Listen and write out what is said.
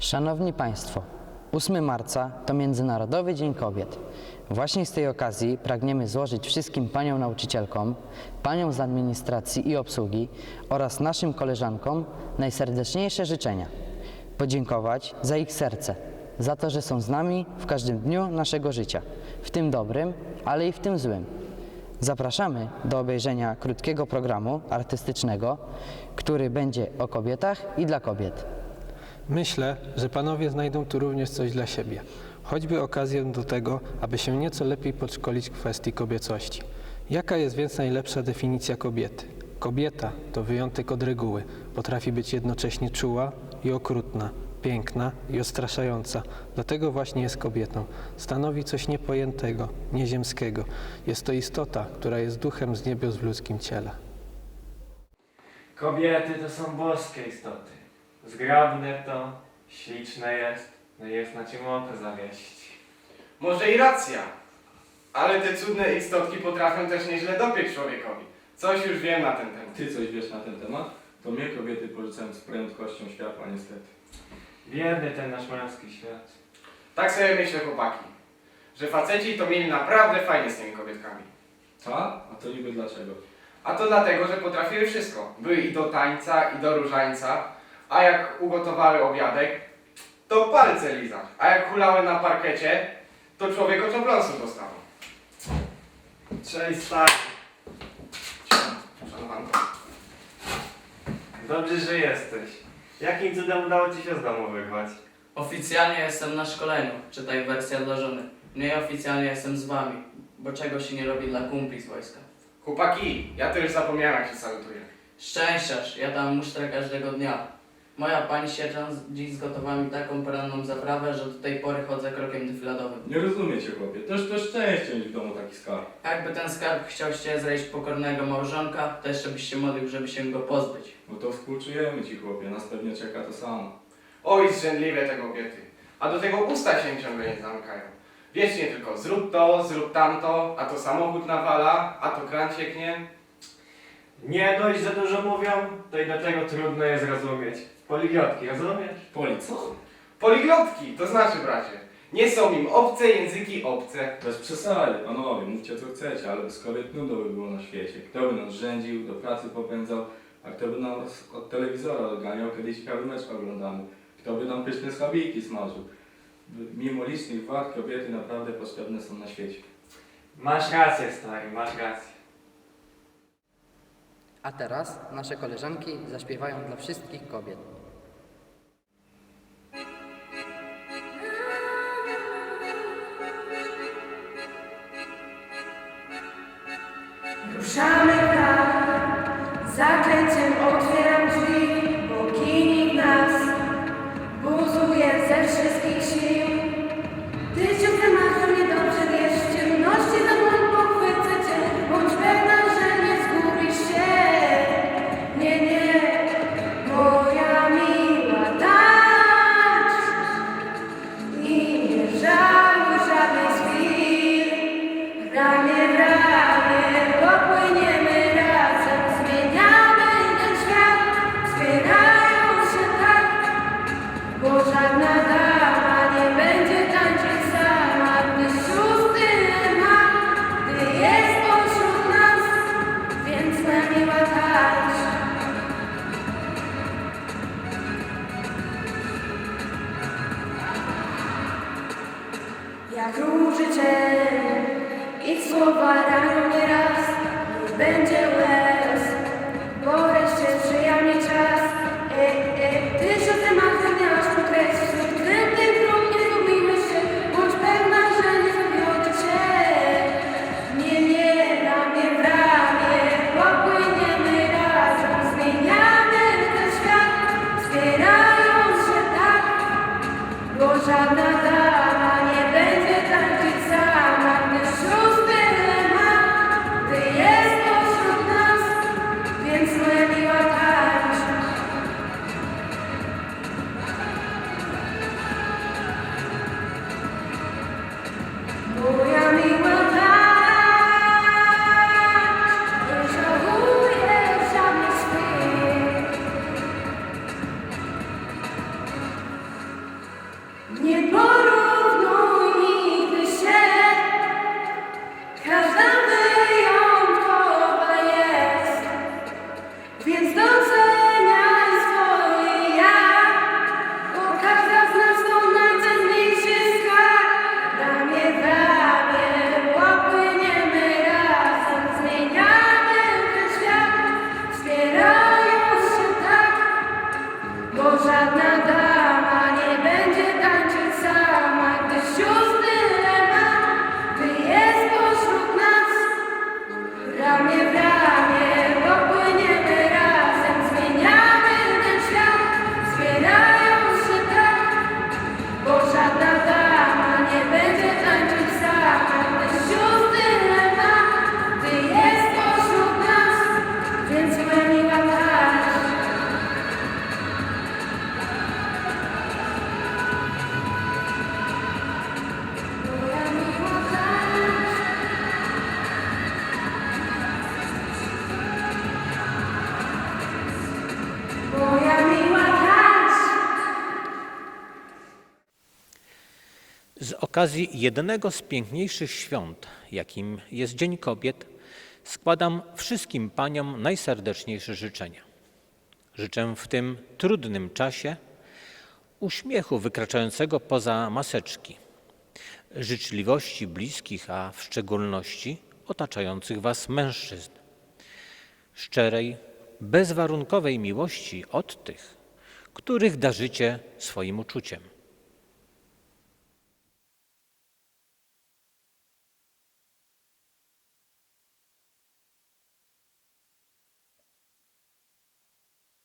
Szanowni Państwo, 8 marca to Międzynarodowy Dzień Kobiet. Właśnie z tej okazji pragniemy złożyć wszystkim paniom nauczycielkom, paniom z administracji i obsługi oraz naszym koleżankom najserdeczniejsze życzenia. Podziękować za ich serce, za to, że są z nami w każdym dniu naszego życia, w tym dobrym, ale i w tym złym. Zapraszamy do obejrzenia krótkiego programu artystycznego, który będzie o kobietach i dla kobiet. Myślę, że panowie znajdą tu również coś dla siebie. Choćby okazję do tego, aby się nieco lepiej podszkolić w kwestii kobiecości. Jaka jest więc najlepsza definicja kobiety? Kobieta to wyjątek od reguły. Potrafi być jednocześnie czuła i okrutna, piękna i odstraszająca. Dlatego właśnie jest kobietą. Stanowi coś niepojętego, nieziemskiego. Jest to istota, która jest duchem z niebios w ludzkim ciele. Kobiety to są boskie istoty. Zgrabne to, śliczne jest, no i jest na czym oko zawieść. Może i racja, ale te cudne istotki potrafią też nieźle dopieć człowiekowi. Coś już wiem na ten temat. Ty coś wiesz na ten temat? To mnie kobiety porzucają z prędkością światła niestety. Biedny ten nasz męski świat. Tak sobie myślę, chłopaki, że faceci to mieli naprawdę fajnie z tymi kobietkami. Ta? A to niby dlaczego? A to dlatego, że potrafiły wszystko. Były i do tańca, i do różańca, a jak ugotowały obiadek, to palce lizać. A jak hulały na parkecie, to człowiek oczopląsu dostawał. Cześć stary. Szanowanko. Dobrze, że jesteś. Jakim cudem udało ci się z domu wyrwać? Oficjalnie jestem na szkoleniu, czytaj wersja dla żony. Nieoficjalnie jestem z wami, bo czego się nie robi dla kumpli z wojska. Chłopaki, ja to już zapomniałem jak się salutuje. Szczęściarz, ja tam musztrę każdego dnia. Moja pani sierżant dziś zgotowała mi taką poranną zaprawę, że do tej pory chodzę krokiem dyfladowym. Nie rozumiecie chłopie, toż to szczęście mieć w domu taki skarb. Jakby ten skarb chciał się zrejść pokornego małżonka, to jeszcze byś się modlił, żeby się go pozbyć. No to współczujemy ci chłopie, nas pewnie czeka to samo. Oj, zrzędliwe te kobiety. A do tego usta się ciągle nie zamykają. Wiecznie tylko zrób to, zrób tamto, a to samochód nawala, a to kran cieknie. Nie dość, że dużo mówią, to i do tego trudno je zrozumieć. Poliglotki, rozumiesz? Poli, co? Poliglotki, to znaczy bracie, nie są im obce języki obce. Bez przesady, panowie, mówcie co chcecie, ale bez kobiet nudo by było na świecie. Kto by nas rządził, do pracy popędzał, a kto by nas od telewizora odganiał, kiedy ciekawy mecz oglądamy. Kto by nam pyszne schabiki smażył. Mimo licznych wad, kobiety naprawdę potrzebne są na świecie. Masz rację stary, masz rację. A teraz nasze koleżanki zaśpiewają dla wszystkich kobiet. Słowa ranią mnie raz Nie będzie łez, bo wreszcie sprzyja mi czas. E, e, Ty siostrę Magdę miałaś podkreślić Tym, tym dróg nie zgubimy się Bądź pewna, że nie zawiodę cię Nie, nie, ramię w ramię Popłyniemy razem. Zmieniamy ten świat Wspierając się tak bo żadna we will. Okazji jednego z piękniejszych świąt, jakim jest Dzień Kobiet, składam wszystkim paniom najserdeczniejsze życzenia. Życzę w tym trudnym czasie uśmiechu wykraczającego poza maseczki, życzliwości bliskich, a w szczególności otaczających was mężczyzn, szczerej, bezwarunkowej miłości od tych, których darzycie swoim uczuciem